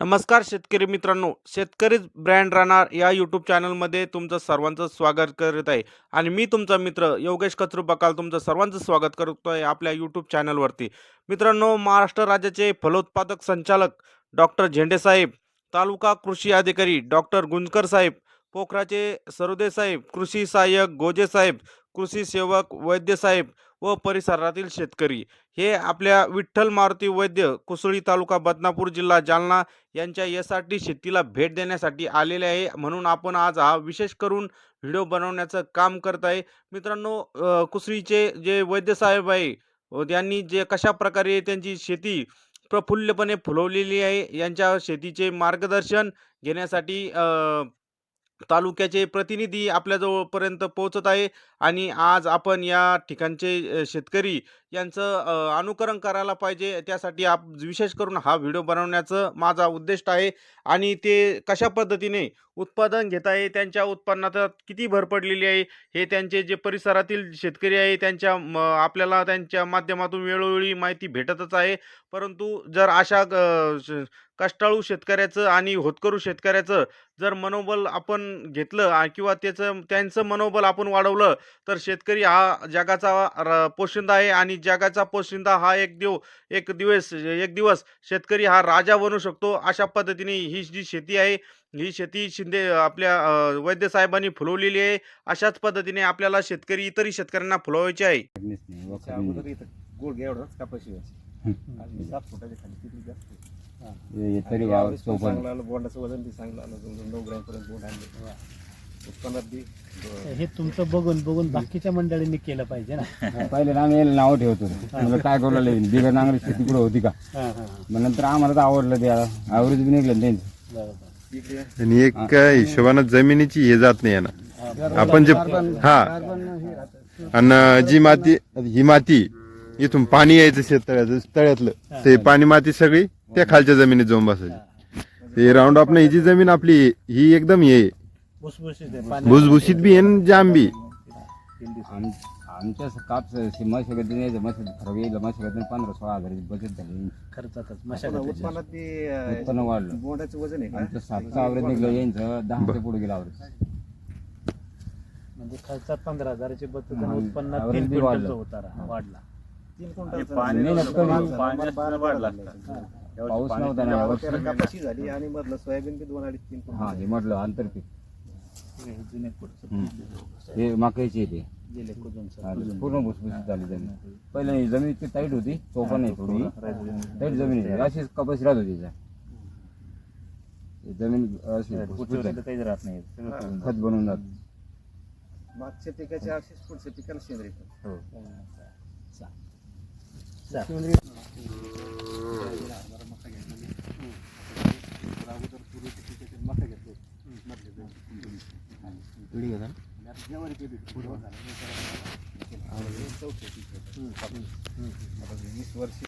नमस्कार शेतकरी मित्रांनो शेतकरीच ब्रँड राहणार या यूट्यूब चॅनलमध्ये तुमचं सर्वांचं स्वागत करत आहे. आणि मी तुमचा मित्र योगेश कचरू बकाल तुमचं सर्वांचं स्वागत करतो आहे आपल्या यूट्यूब चॅनलवरती. मित्रांनो महाराष्ट्र राज्याचे फलोत्पादक संचालक डॉक्टर झेंडेसाहेब तालुका कृषी अधिकारी डॉक्टर गुंजकर साहेब पोखराचे सरोदे साहेब कृषी सहाय्यक गोजे साहेब कृषी सेवक वैद्य साहेब व परिसरातील शेतकरी. हे आपल्या विठ्ठल मारुती वैद्य कुसळी तालुका बदनापूर जिल्हा जालना यांच्या एस आर टी शेतीला भेट देण्यासाठी आलेले आहे. म्हणून आपण आज हा विशेष करून व्हिडिओ बनवण्याचं काम करत आहे. मित्रांनो कुसळीचे जे वैद्य साहेब आहे यांनी त्यांनी जे कशा प्रकारे त्यांची शेती प्रफुल्लपणे फुलवलेली आहे यांच्या शेतीचे मार्गदर्शन घेण्यासाठी तालुक्याचे प्रतिनिधी आपल्याजवळपर्यंत पोहोचत आहे आणि आज आपण या ठिकाणचे अ, शेतकरी यांचं अ, अनुकरण करायला पाहिजे. त्यासाठी आप विशेष करून हा व्हिडिओ बनवण्याचं माझा उद्दिष्ट आहे आणि ते कशा पद्धतीने उत्पादन घेत आहे त्यांच्या उत्पन्नात किती भर पडलेली आहे हे त्यांचे जे परिसरातील शेतकरी आहे त्यांच्या म आपल्याला त्यांच्या माध्यमातून वेळोवेळी माहिती भेटतच आहे. परंतु जर अशा ग श कष्टाळू शेतकऱ्याचं आणि होतकरू शेतकऱ्याचं जर मनोबल आपण घेतलं आ किंवा त्याचं त्यांचं मनोबल आपण वाढवलं तर शेतकरी हा जगाचा र पोशिंदा आहे आणि जगाचा पोशिंदा हा एक दिव एक दिवस एक दिवस शेतकरी हा राजा बनू शकतो अशा पद्धतीने ही जी शेती आहे ही शेती शिंदे आपल्या अ, वैद्य साहेबांनी फुलवलेली आहे अशाच पद्धतीने आपल्याला शेतकरी इतरही शेतकऱ्यांना फुलवायचे आहे काढणीच नाही, त्याच्या वखरही अगोदर नाही. इथं गोड एवढाच कपाशी व्हायची हम्म. आणि सात फुटाच्या खाली किती जास्त आहे. हे- तरी चौपन्न चांगलं आलं बोंडाचं वजन बी चांगलं आलं जवळजवळ नऊ ग्रॅम पर्यंत बोंड आणले. उत्पन्नात बी ब- हे तुमचं बघून बघून बाकीच्या मंडळींनी केलं पाहिजे ना. पहिले ना आम्ही याला नाव ठेवतो म्हणलं काय करू लागले? बिगर नांगरी शेती कुठं होती का? हा, हा, हा. मग नंतर आम्हाला तर आवडलं ते ॲव्हरेज बी निघलं त्यांचं. बरोबर इकडे. आणि एक हिशोबानं जमिनीची हे जात नाही ना आपण जे हा. आणि जी माती ही माती इथून पाणी यायचं शेततळ्याचं तळ्यातलं. ते पाणी माती सगळी त्या खालच्या जमिनीत जाऊन बसायची. ते राऊंड अप ही जी जमीन आपली ही एकदम हे. भुसभुशीत बी आहे जाम बी. आम- आमच्या काप मशागत मशागत खरं येईल मशागत पंधरा सोळा हजाराची बचत झाली. खर्चातच मशागत उत्पन्न वाढलं. बोंडाचं वजन आहे आमचं का सातचं आवरेज निघलं यांचं दहाच्या पुढे गेलं आवरेज म्हणजे खर्चात पंधरा हजाराची बचत हा, तीन बी वाढलं. क्विंटलचा वाढला. तीन क्विंटलचं पाणी झालं. पाऊस नव्हता ना यावर्षी. कपाशी झाली? आणि मधलं सोयाबीन बी दोन अडीच तीन हा हे म्हटलं आंतरपीक हे. हम्म. हे मकाईचे ते. गेले कुजून सर. हा, पूर्ण भुसभुशीत झाली जमीन. पहिले ही जमीन इतकी टाईट होती चौपन्न आहे थोडी. टाईट जमीन आहे. अशीच कपाशी राहत होती. ही जमीन अशी भुसभुशीत झाली. काहीच राहत नाही सगळं हा. खत बनवून जात. मागच्या पिकाच्या अशीच पुढच्या पिकाला सेंद्रिय खत. चा- चा. वीस वर्ष